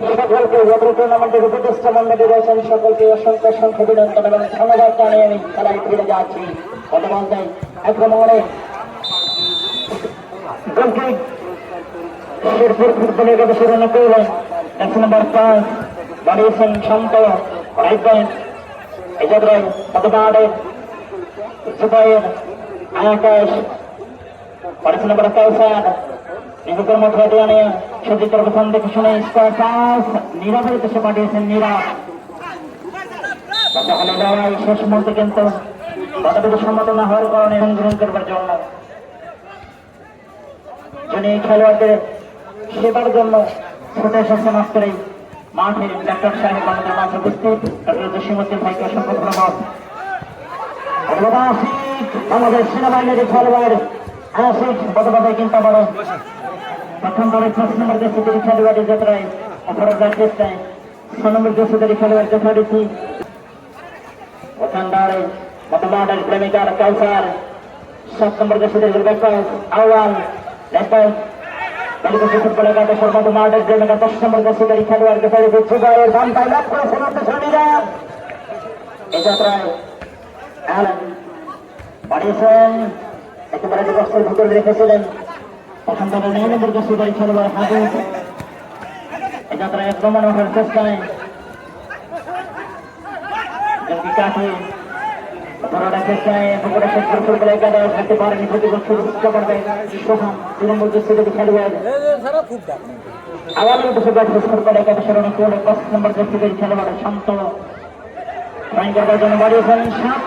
সকলকে ওয়াটার টুর্নামেন্টের উপদেষ্টা মন্ডলী রয়েছেন। সকলকে অসংখ্য অসংখ্য অভিনন্দন এবং ধন্যবাদ জানিয়ে আমি খেলায় ফিরে যাচ্ছি। বর্তমান দেয় আক্রমণে গোলকিক শেরপুর ফুটবল একাদশের অনুকূল এক নম্বর পাঁচ। আকাশ নিজেদের দিয়ে নিয়ে সজিতের প্রথম দেখে শুনে স্কোয়ার পাস নীরবের দেশে পাঠিয়েছেন নীরব তাহলে লড়াই শেষ মুহূর্তে কিন্তু পদবিতে সম্মত না হওয়ার কারণে গ্রহণ করবার জন্য যিনি খেলোয়াড়দের সেবার জন্য ছুটে এসেছেন আজকের এই ডাক্তার সাহেব আমাদের মাঝে উপস্থিত। ডক্টর ভাইকে অসংখ্য ধন্যবাদ। আমাদের সেনাবাহিনীর খেলোয়াড় আশিক বদবাদে কিন্তু আবারও প্রথম বারে পাঁচ নম্বর দেশে খেলোয়াড়ের যাত্রায় অপরাধ চেষ্টায় ছ নম্বর দেশে খেলোয়াড় যথারীতি ওখানদারে মতবাদের প্রেমিকার কাউসার। সাত নম্বর দেশে আওয়াল লেফট বালিকা ফুটবল একাদশ সর্বাধিক মাঠের প্রেমিকা, দশ নম্বর দেশে খেলোয়াড় যথারীতি যুগায়ের বাম পাই লাভ করে সমাপ্ত এই যাত্রায় বাড়িয়েছেন একেবারে বস্ত্রের ভিতরে রেখেছিলেন প্রথম দলের নয় নম্বর দেশে খেলোয়াড় হাজুর এই যাত্রায় আক্রমণ ওঠার চেষ্টায় কাঠে বড়রা চেষ্টায় পুকুরে শেষ করে ফুটবল একাদশ হাতে পারেনি প্রতি বছর চেষ্টা করবে সোহান। দুই নম্বর দেশে খেলোয়াড়। শেষ নম্বর শান্ত। ড্রয়িং করবার জন্য বাড়িয়েছেন সাত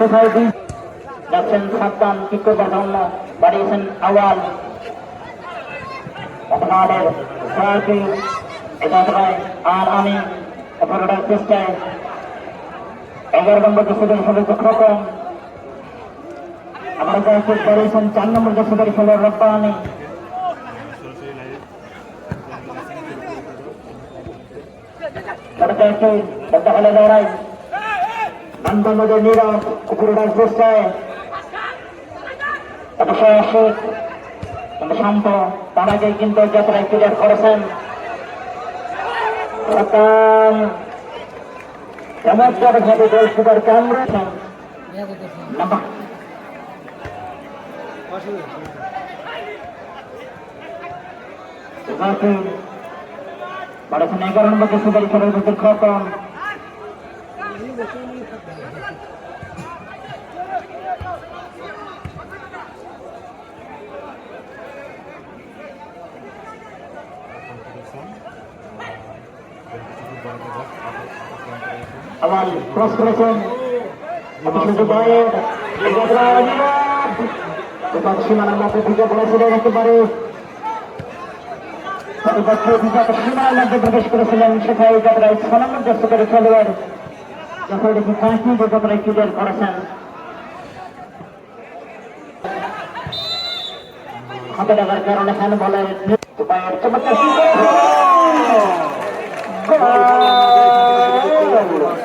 নম্বর যাচ্ছেন সাবধান কি করবার জন্য বাড়িয়েছেন আওয়াল। আপনাদের সহায়কে একাত্রায় আর আমি অপরাধের চেষ্টায়। এগারো নম্বর দেশের সদস্য খোকন আমরা যাকে বাড়িয়েছেন চার নম্বর দেশের খেলোয়াড় রব্বানি হলে লড়াই বান্ধবদের নীরব উপরোডার চেষ্টায়। আসুক কিন্তু শান্ত, তার আগে কিন্তু যাত্রায় ক্লিয়ার করেছেন। চমৎকার ভাবে গোল সুপার কামড়েছেন বাড়াছেন এগারো নম্বর সুপার খেলার মধ্যে খতম। আবার ক্রস করেছেন সীমানার মধ্যে ঢুকে পড়েছিলেন একেবারে সীমানার মধ্যে প্রবেশ করেছিলেন সেখানে নম্বর দশ করে খেলোয়াড় যখন দেখি কাঁচি যে যাত্রায় ক্লিয়ার করেছেন? হাতে লাগার কারণে হ্যান্ড বলের চমৎকার